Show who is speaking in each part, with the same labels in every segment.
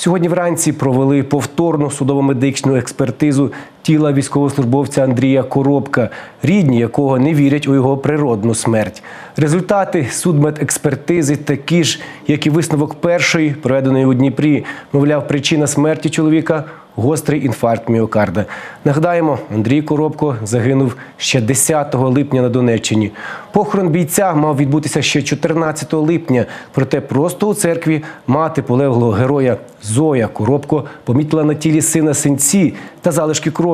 Speaker 1: Сьогодні вранці провели повторну судово-медичну експертизу тіла військовослужбовця Андрія Коробка, рідні якого не вірять у його природну смерть. Результати судмедекспертизи такі ж, як і висновок першої, проведеної у Дніпрі. Мовляв, причина смерті чоловіка гострий інфаркт міокарда. Нагадаємо, Андрій Коробко загинув ще 10 липня на Донеччині. Похорон бійця мав відбутися ще 14 липня. Проте просто у церкві мати полеглого героя Зоя Коробко помітила на тілі сина синці та залишки крові.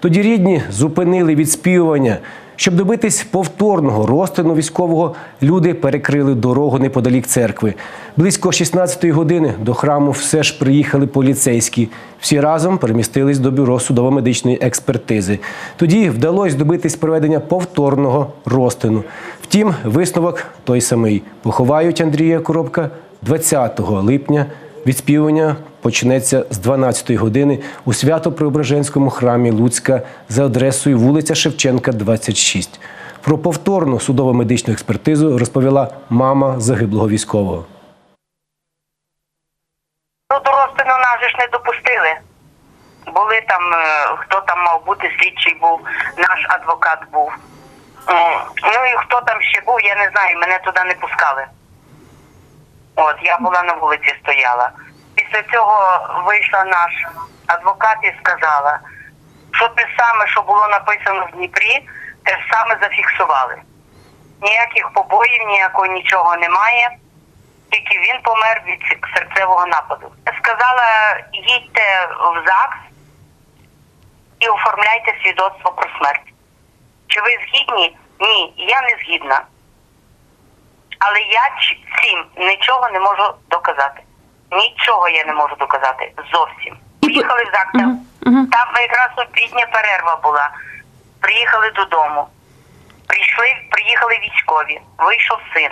Speaker 1: Тоді рідні зупинили відспівування. Щоб добитись повторного розтину військового, люди перекрили дорогу неподалік церкви. Близько 16-ї години до храму все ж приїхали поліцейські. Всі разом перемістились до бюро судово-медичної експертизи. Тоді вдалося добитись проведення повторного розтину. Втім, висновок той самий. Поховають Андрія Коробка 20 липня. Відспівання почнеться з 12-ї години у Свято-Преображенському храмі Луцька за адресою вулиця Шевченка, 26. Про повторну судово-медичну експертизу розповіла мама загиблого військового.
Speaker 2: До розтину нас ж не допустили. Були там, е, хто там мав бути, слідчий був, наш адвокат був. Ну і хто там ще був, я не знаю, мене туди не пускали. От, я була на вулиці стояла. Після цього вийшла наш адвокат і сказала, що те саме, що було написано в Дніпрі, те ж саме зафіксували. Ніяких побоїв, ніякого нічого немає. Тільки він помер від серцевого нападу. Сказала, їдьте в ЗАГС і оформляйте свідоцтво про смерть. Чи ви згідні? Ні, я не згідна. Але я цим нічого не можу доказати. Нічого я не можу доказати. Зовсім. Приїхали в
Speaker 3: мгм.
Speaker 2: Там якраз обідня перерва була. Приїхали додому. Прийшли, приїхали військові. Вийшов син.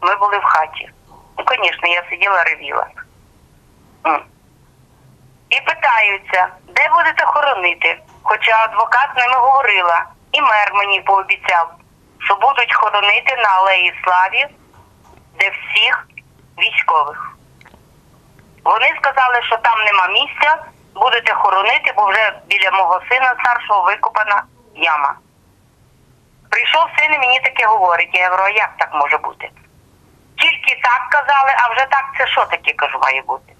Speaker 2: Ми були в хаті. Ну, звісно, я сиділа, ревіла. І питаються, де будете хоронити? Хоча адвокат з ними говорила, і мер мені пообіцяв, що будуть хоронити на Алеї Славі, де всіх військових. Вони сказали, що там нема місця, будете хоронити, бо вже біля мого сина старшого викопана яма. Прийшов син і мені таке говорить. Я говорю, а як так може бути? Тільки так казали, а вже так це що таке, кажу, має бути.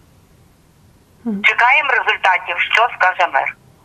Speaker 2: Чекаємо результатів, що скаже мер.